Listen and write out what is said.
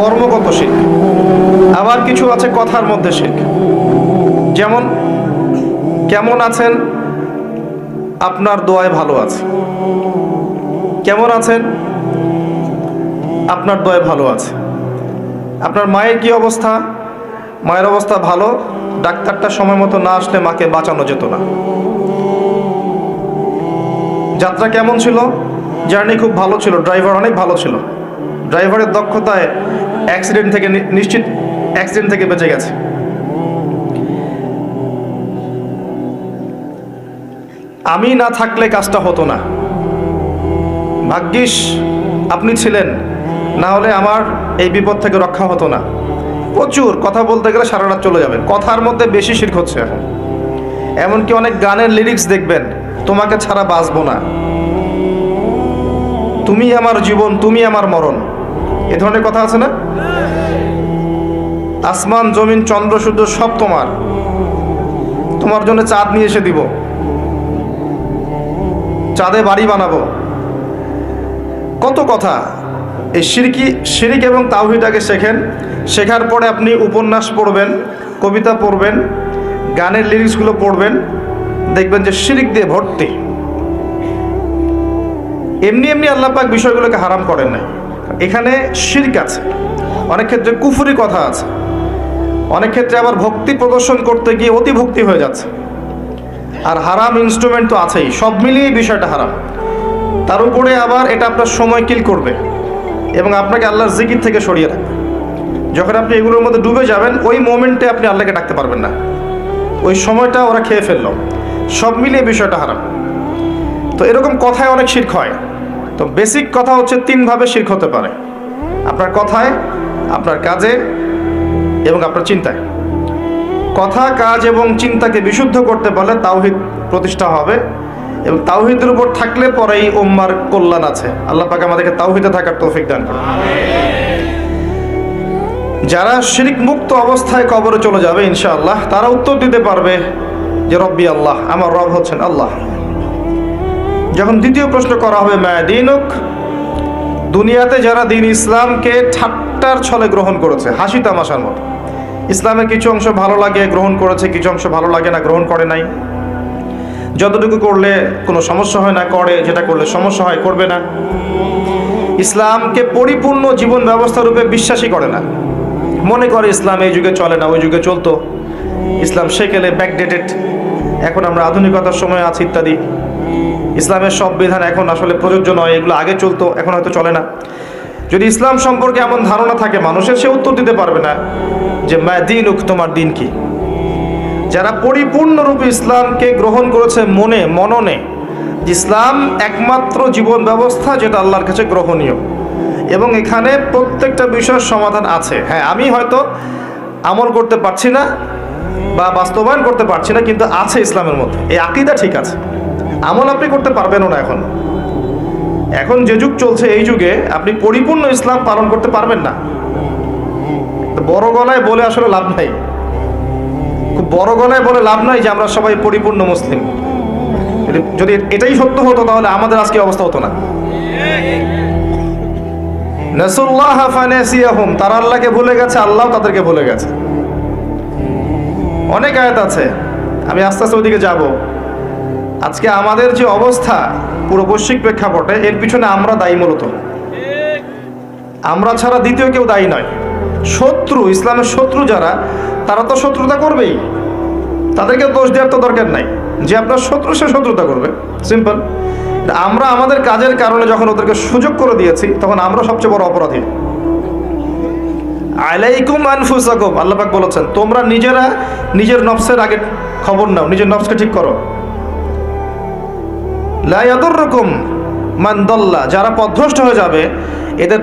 কর্মগত শির্ক আবার কিছু আছে কথার মধ্যে শির্ক যেমন, কেমন আছেন? আপনার দোয়ায় ভালো আছে। কেমন আছেন? আপনার দোয়ায় ভালো আছে। আপনার মায়ের কি অবস্থা? মায়ের অবস্থা ভালো। ডাক্তারটা সময় মতো না আসলে মাকে বাঁচানো যেত না। যাত্রা কেমন ছিল? জার্নি খুব ভালো ছিল ড্রাইভার অনেক ভালো ছিল। ড্রাইভারের দক্ষতায় অ্যাক্সিডেন্ট থেকে নিশ্চিত অ্যাক্সিডেন্ট থেকে বেঁচে গেছে। আমি না থাকলে কাজটা হতো না। ভাগ্যিস আপনি ছিলেন, না হলে আমার এই বিপদ থেকে রক্ষা হতো না। প্রচুর কথা বলতে গেলে সারা রাত চলে যাবে। কথার মধ্যে বেশি শির্ক হচ্ছে এখন। এমনকি অনেক গানের লিরিক্স দেখবেন, তোমাকে ছাড়া বাঁচবো না। তুমি আমার জীবন, তুমি আমার মরণ। এ ধরনের কথা আছে না? আসমান, জমিন, চন্দ্র, সূর্য সব তোমার। তোমার জন্য চাঁদ নিয়ে এসে দিব। চাঁদে বাড়ি বানাবো। কত কথা। এই সিরকি শিরিক এবং তাওহিদাকে শেখেন। শেখার পরে আপনি উপন্যাস পড়বেন, কবিতা পড়বেন, গানের লিরিক্সগুলো পড়বেন। দেখবেন যে শিরিক দিয়ে ভর্তি। এমনি এমনি আল্লাপাক বিষয়গুলোকে হারাম করেন নাই। এখানে শিরক আছে, অনেক ক্ষেত্রে কুফুরি কথা আছে, অনেক ক্ষেত্রে আবার ভক্তি প্রদর্শন করতে গিয়ে অতি ভক্তি হয়ে যাচ্ছে। আর হারাম ইনস্ট্রুমেন্ট তো আছেই, সব মিলিয়ে বিষয়টা হারাম। তার উপরে আবার এটা আপনার সময় কিল করবে এবং আপনাকে আল্লাহর জিকির থেকে সরিয়ে রাখবে। যখন আপনি এগুলোর মধ্যে ডুবে যাবেন, ওই মোমেন্টে আপনি আল্লাহকে ডাকতে পারবেন না। ওই সময়টা ওরা খেয়ে ফেলল। সব মিলিয়ে বিষয়টা হারাম। তো এরকম কথায় অনেক শির্ক হয়। তো বেসিক কথা হচ্ছে তিনভাবে শির্ক হতে পারে। আপনার কথায়, আপনার কাজে এবং আপনার চিন্তায়। কথা, কাজ এবং চিন্তাকে বিশুদ্ধ করতে পারলে তাওহিদ প্রতিষ্ঠা হবে এবং তাওহিদের উপর থাকলে পরেই ওম্মার কল্যাণ আছে। আল্লাহ পাক আমাদেরকে তাওহিদে থাকার তৌফিক দান করুন। যারা শিরিক মুক্ত অবস্থায় কবরে চলে যাবে ইনশাআল্লাহ, তারা উত্তর দিতে পারবে যে রব্বি আল্লাহ, আমার রব হচ্ছেন আল্লাহ। যখন দ্বিতীয় প্রশ্ন করা হবে মায়াদিনুক দুনিয়াতে যারা দিন ইসলামকে ঠাট্টার ছলে গ্রহণ করেছে, হাসি তামাশার মতো ইসলামের কিছু অংশ ভালো লাগে, গ্রহণ করেছে, কিছু অংশ ভালো লাগে না, গ্রহণ করে নাই। যতটুকু করলে কোনো সমস্যা হয় না, করে, যেটা করলে সমস্যা হয়, করবে না। ইসলামকে পরিপূর্ণ জীবন ব্যবস্থা রূপে বিশ্বাসই করে না। মনে করে, ইসলাম এই যুগে চলে না, ওই যুগে চলতো। ইসলাম সেকেলে ব্যাকডেটেড এখন আমরা আধুনিকতার সময় আছি ইত্যাদি। ইসলামের সব বিধান এখন আসলে প্রযোজ্য নয়, এগুলো আগে চলতো, এখন হয়তো চলে না। যদি ইসলাম সম্পর্কে এমন ধারণা থাকে, মানুষের সে উত্তর দিতে পারবে না যে, মা দিন উক তোমার দিন কি? যারা পরিপূর্ণরূপে ইসলামকে গ্রহণ করেছে মনে, মননে, ইসলাম একমাত্র জীবন ব্যবস্থা যেটা আল্লাহর কাছে গ্রহণীয়। এবং এখানে প্রত্যেকটা বিষয়ের সমাধান আছে। হ্যাঁ আমি হয়তো আমল করতে পারছি না বা বাস্তবায়ন করতে পারছি না, কিন্তু আছে ইসলামের মধ্যে। এই আকিদা ঠিক আছে। আমল আপনি করতে পারবেনও না এখন। এখন যে যুগ চলছে এই যুগে, আপনি পরিপূর্ণ ইসলাম পালন করতে পারবেন না। বড় গলায় বলে আসলে লাভ নাই। খুব বড় গলায় বলে লাভ নাই যে আমরা সবাই পরিপূর্ণ মুসলিম। যদি- এটাই সত্য হতো তাহলে আমাদের আজকে অবস্থা হতো না। তারা আল্লাহকে ভুলে গেছে, আল্লাহ তাদেরকে ভুলে গেছে। অনেক আয়াত আছে। আমি আস্তে আস্তে ওইদিকে যাব। আজকে আমাদের যে অবস্থা, পুরো বৈশ্বিক প্রেক্ষাপটে, এর পিছনে আমরা দায়ী মূলত। আমরা ছাড়া দ্বিতীয় কেউ দায়ী নয়। শত্রু, ইসলামের শত্রু যারা, তারা তো শত্রুতা করবেই। তাদেরকে দোষ দেওয়ার তো দরকার নাই। যে আপনার শত্রু, সে শত্রুতা করবে। সিম্পল আমরা আমাদের কাজের কারণে যখন ওদেরকে সুযোগ করে দিয়েছি, তখন আমরা সবচেয়ে বড় অপরাধী। আলাইকুম আনফুসাকুম, আল্লাহ পাক বলেছেন, তোমরা নিজেরা নিজের নফসের আগে খবর নাও, নিজের নফসকে ঠিক করো। লা রকম মান দাল্লা যারা পথভ্রষ্ট হয়ে যাবে এদের